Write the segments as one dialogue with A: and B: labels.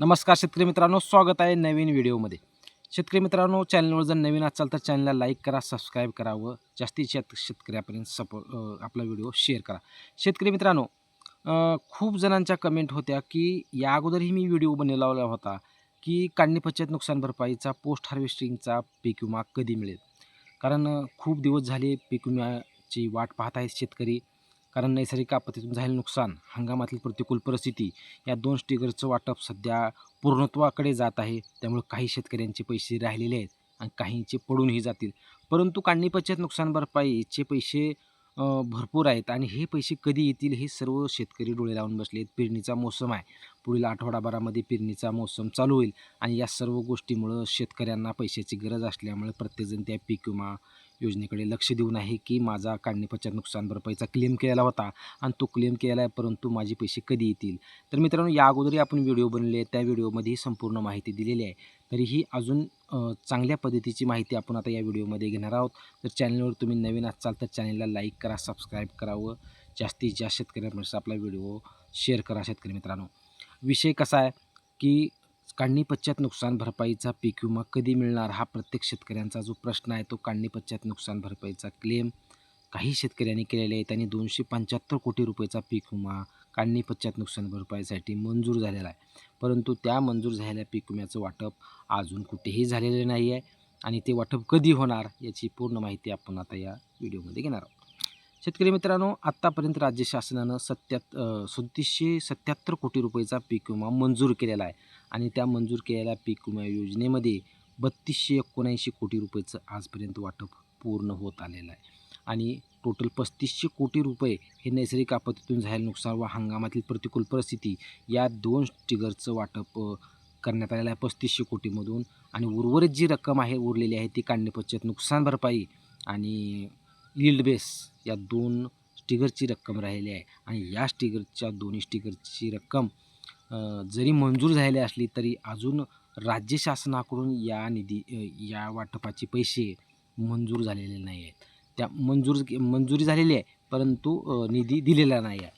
A: नमस्कार शेतकरी मित्रांनो स्वागत आहे नवीन व्हिडिओमध्ये. शेतकरी मित्रांनो चॅनलवर जर नवीन असाल तर चॅनलला लाईक करा सबस्क्राईब करा व जास्तीत जास्त शेतकऱ्यापर्यंत सपो आपला व्हिडिओ शेअर करा. शेतकरी मित्रांनो खूप जणांच्या कमेंट होत्या की या अगोदरही मी व्हिडिओ बनवला होता की काढणी पश्चात नुकसान भरपाईचा पोस्ट हार्वेस्टिंगचा पीक विमा कधी मिळेल? कारण खूप दिवस झाले पीक विम्याची वाट पाहत आहेत शेतकरी. कारण नैसर्गिक आपत्तीतून झालेलं नुकसान हंगामातील प्रतिकूल परिस्थिती या दोन स्टिकरचं वाटप सध्या पूर्णत्वाकडे जात आहे. त्यामुळे काही शेतकऱ्यांचे पैसे राहिलेले आहेत आणि काहींचे पडूनही जातील. परंतु काढणी पश्चात नुकसान भरपाईचे पैसे भरपूर आहेत. आणि हे पैसे कधी येतील हे सर्व शेतकरी डोळे लावून बसले आहेत पेरणीचा मोसम आहे. पुढील आठवडाभरामध्ये पेरणीचा मोसम चालू होईल आणि या सर्व गोष्टीमुळं शेतकऱ्यांना पैशाची गरज असल्यामुळे प्रत्येकजण त्या पीक विमा योजनेकडे लक्ष देऊन आहे की माझा काढणीपश्चात नुकसान भरपाईचा क्लेम केलेला होता आणि तो क्लेम केलेला आहे परंतु माझे पैसे कधी येतील? तर मित्रांनो या अगोदरही आपण व्हिडिओ बनवले त्या व्हिडिओमध्ये संपूर्ण माहिती दिलेली आहे. तरीही अजून चांगल्या पद्धतीची माहिती आपण आता या व्हिडिओमध्ये घेणार आहोत. तर चॅनलवर तुम्ही नवीन असाल तर चॅनलला लाईक करा सबस्क्राईब करा व जास्तीत जास्त शेतकऱ्यांपर्यंत आपला व्हिडिओ शेअर करा शेतकरी मित्रांनो. विषय कसा आहे की काढणी पश्चात नुकसान भरपाईचा पीक विमा कधी मिळणार? हा प्रत्येक शेतकऱ्यांचा जो प्रश्न आहे तो काढणी पश्चात नुकसान भरपाईचा क्लेम काही शेतकऱ्यांनी केलेले आहे त्यांनी दोनशे पंच्याहत्तर कोटी रुपयाचा पीक विमा काढणी पश्चात नुकसान भरपाईसाठी मंजूर झालेला आहे. परंतु त्या मंजूर झालेल्या पीक विम्याचं वाटप अजून कुठेही झालेलं नाही आहे आणि ते वाटप कधी होणार याची पूर्ण माहिती आपण आता या व्हिडिओमध्ये घेणार आहोत. शेतकरी मित्रांनो आत्तापर्यंत राज्य शासनानं सत्यात सदतीसशे सत्याहत्तर कोटी रुपयाचा पीक विमा मंजूर केलेला आहे. आणि त्या मंजूर केलेल्या पीक विमा योजनेमध्ये बत्तीसशे एकोणऐंशी कोटी रुपयाचं आजपर्यंत वाटप पूर्ण होत आलेलं आहे. आणि टोटल पस्तीसशे कोटी रुपये हे नैसर्गिक आपत्तीतून झालेलं नुकसान व हंगामातील प्रतिकूल परिस्थिती या दोन टिगरचं वाटप करण्यात आलेलं आहे पस्तीसशे कोटीमधून. आणि उर्वरित जी रक्कम आहे उरलेली आहे ती काढणे पश्चात नुकसान भरपाई आणि यील्ड बेस या दोन स्टिकरची रक्कम राहिली आहे. आणि या स्टिकरच्या दोन्ही स्टिकरची रक्कम जरी मंजूर झालेली असली तरी अजून राज्य शासनाकडून या निधी या वाटपाचे पैसे मंजूर झालेले नाही आहेत. त्या मंजूर मंजुरी झालेली आहे परंतु निधी दिलेला नाही आहे.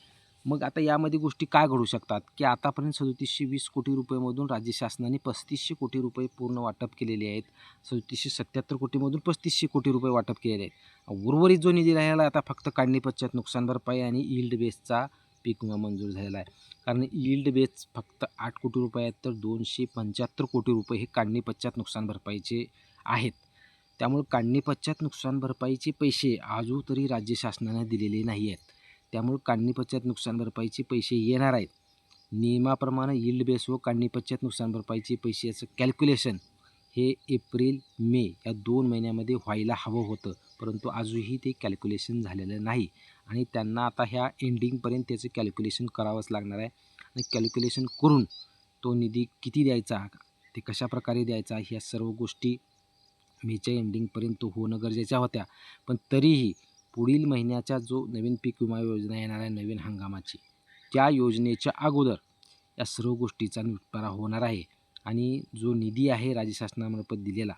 A: मग आता यामध्ये गोष्टी काय घडू शकतात? की आतापर्यंत सदतीसशे वीस कोटी रुपयेमधून राज्य शासनाने पस्तीसशे कोटी रुपये पूर्ण वाटप केलेले आहेत. सदतीसशे सत्याहत्तर कोटीमधून पस्तीसशे कोटी रुपये वाटप केलेले आहेत. उर्वरित जो निधी राहिला आता फक्त काढणी पश्चात नुकसान भरपाई आणि यील्ड बेसचा पीक विमा मंजूर झालेला आहे. कारण यील्ड बेस फक्त आठ कोटी रुपये आहेत तर दोनशे पंच्याहत्तर कोटी रुपये हे काढणी पश्चात नुकसान भरपाईचे आहेत. त्यामुळे काढणी पश्चात नुकसान भरपाईचे पैसे अजून तरी राज्य शासनाने दिलेले नाही आहेत त्यामुळे काढणी पश्चात नुकसान भरपाईचे पैसे येणार आहेत. नियमाप्रमाणे यील्ड बेस व काढणी पश्चात नुकसान भरपाईचे पैशाचं कॅल्क्युलेशन हे एप्रिल मे या दोन महिन्यामध्ये व्हायला हवं होतं. परंतु अजूनही ते कॅल्क्युलेशन झालेलं नाही. आणि त्यांना आता ह्या एंडिंगपर्यंत त्याचं कॅल्क्युलेशन करावंच लागणार आहे. आणि कॅल्क्युलेशन करून तो निधी किती द्यायचा ते कशाप्रकारे द्यायचा ह्या सर्व गोष्टी मेच्या एंडिंगपर्यंत होणं गरजेच्या होत्या. पण तरीही पुढील महिन्याचा जो नवीन पीक विमा योजना येणार आहे नवीन हंगामाची त्या योजनेच्या अगोदर या सर्व गोष्टीचा निपटारा होणार आहे. आणि जो निधी आहे राज्य शासनामार्फत दिलेला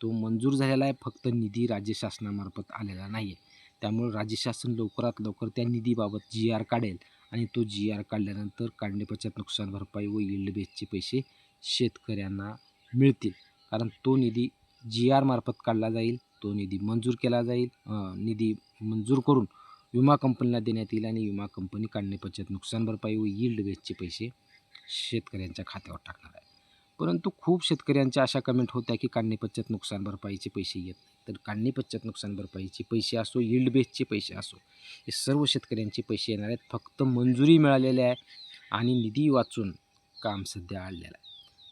A: तो मंजूर झालेला आहे. फक्त निधी राज्य शासनामार्फत आलेला नाही आहे त्यामुळे राज्य शासन लवकरात लवकर त्या निधीबाबत जी आर काढेल आणि तो जी आर काढल्यानंतर काढण्यापश्चात नुकसान भरपाई व यील्ड बेसचे पैसे शेतकऱ्यांना मिळतील. कारण तो निधी जी आरमार्फत काढला जाईल तो निधी मंजूर केला जाईल निधी मंजूर करून विमा कंपनीला देण्यात येईल आणि विमा कंपनी काढणीपश्चात नुकसान भरपाई व यील्ड बेसचे पैसे शेतकऱ्यांच्या खात्यावर टाकणार आहे. परंतु खूप शेतकऱ्यांच्या अशा कमेंट होत्या की काढणीपश्चात नुकसान भरपाईचे पैसे येत तर काढणीपश्चात नुकसान भरपाईचे पैसे असो यील्ड बेसचे पैसे असो हे सर्व शेतकऱ्यांचे पैसे येणार आहेत. फक्त मंजुरी मिळालेली आहे आणि निधी वाचून काम सध्या आणलेलं आहे.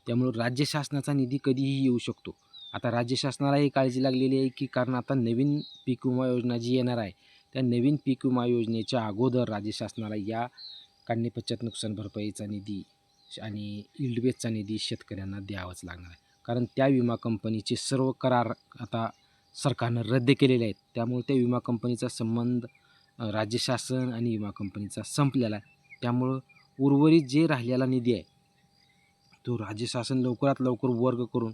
A: त्यामुळं राज्य शासनाचा निधी कधीही येऊ शकतो. आता राज्य शासनालाही काळजी लागलेली आहे की कारण आता नवीन पीक विमा योजना जी येणार आहे त्या नवीन पीक विमा योजनेच्या अगोदर राज्य शासनाला या काढणी पश्चात नुकसान भरपाईचा निधी आणि इल्डबेजचा निधी शेतकऱ्यांना द्यावाच लागणार आहे. कारण त्या विमा कंपनीचे सर्व करार आता सरकारनं रद्द केलेले आहेत. त्यामुळे त्या विमा कंपनीचा संबंध राज्य शासन आणि विमा कंपनीचा संपलेला आहे. त्यामुळं उर्वरित जे राहिलेला निधी आहे तो राज्य शासन लवकरात लवकर वर्ग करून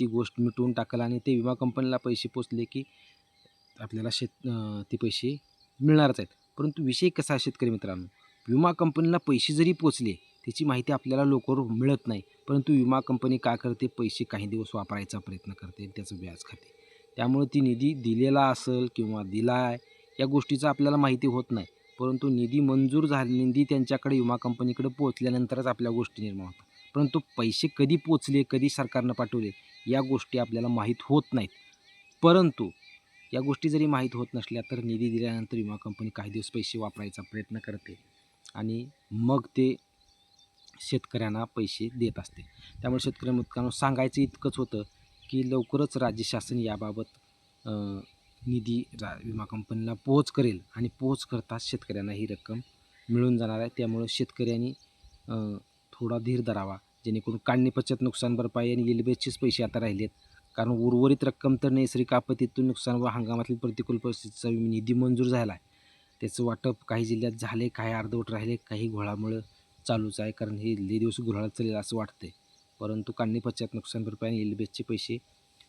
A: ती गोष्ट मिटवून टाकल आणि ते विमा कंपनीला पैसे पोचले की आपल्याला शेत ते पैसे मिळणारच आहेत. परंतु विषय कसा आहे शेतकरी मित्रांनो? विमा कंपनीला पैसे जरी पोचले त्याची माहिती आपल्याला लवकर मिळत नाही. परंतु विमा कंपनी काय करते? पैसे काही दिवस वापरायचा प्रयत्न करते आणि त्याचं व्याज खाते. त्यामुळे ती निधी दिलेला असेल किंवा दिला आहे या गोष्टीचं आपल्याला माहिती होत नाही. परंतु निधी मंजूर झाले निधी त्यांच्याकडे विमा कंपनीकडे पोहोचल्यानंतरच आपल्या गोष्टी निर्माण होतात. परंतु पैसे कधी पोचले कधी सरकारनं पाठवले या गोष्टी आपल्याला माहीत होत नाहीत. परंतु या गोष्टी जरी माहीत होत नसल्या तर निधी दिल्यानंतर विमा कंपनी काही दिवस पैसे वापरायचा प्रयत्न करते आणि मग ते शेतकऱ्यांना पैसे देत असते. त्यामुळे शेतकरी मित्रांनो सांगायचं इतकंच होतं की लवकरच राज्य शासन याबाबत निधी रा विमा कंपनीला पोहोच करेल आणि पोहोच करताच शेतकऱ्यांना ही रक्कम मिळून जाणार आहे. त्यामुळं शेतकऱ्यांनी थोडा धीर धरावा. जेणेकरून काढणी पश्चात नुकसान भरपाई आणि इलबेचेच पैसे आता राहिलेत. कारण उर्वरित रक्कम तर नैसर्गिक आपत्तीतून नुकसान व हंगामातील प्रतिकूल परिस्थितीचा निधी मंजूर झाला आहे त्याचं वाटप काही जिल्ह्यात झाले काही अर्धवट राहिले काही घोळामुळं चालूच आहे. कारण हे लई दिवस गुऱ्हाळत चालेल असं वाटतंय. परंतु काढणी पश्चात नुकसान भरपाई आणि एलबेसचे पैसे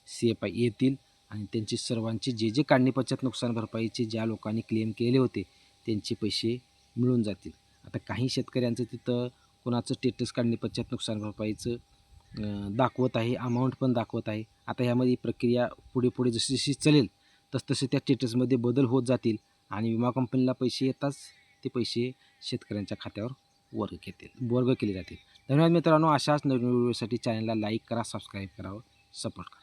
A: सी एफ आय येतील आणि त्यांचे सर्वांचे जे जे काढणी पश्चात नुकसान भरपाईचे ज्या लोकांनी क्लेम केले होते त्यांचे पैसे मिळून जातील. आता काही शेतकऱ्यांचं तिथं कोणाचं स्टेटस काढणे पश्चात नुकसान भरपाईचं दाखवत आहे अमाऊंट पण दाखवत आहे. आता ह्यामध्ये प्रक्रिया पुढे पुढे जशी जशी चलेल तसतसे त्या स्टेटसमध्ये बदल होत जातील आणि विमा कंपनीला पैसे येताच ते पैसे शेतकऱ्यांच्या खात्यावर वर्ग घेतील वर्ग केले जातील. धन्यवाद मित्रांनो. अशाच नवीन व्हिडिओसाठी चॅनलला लाईक करा सबस्क्राईब करावं सपोर्ट करा.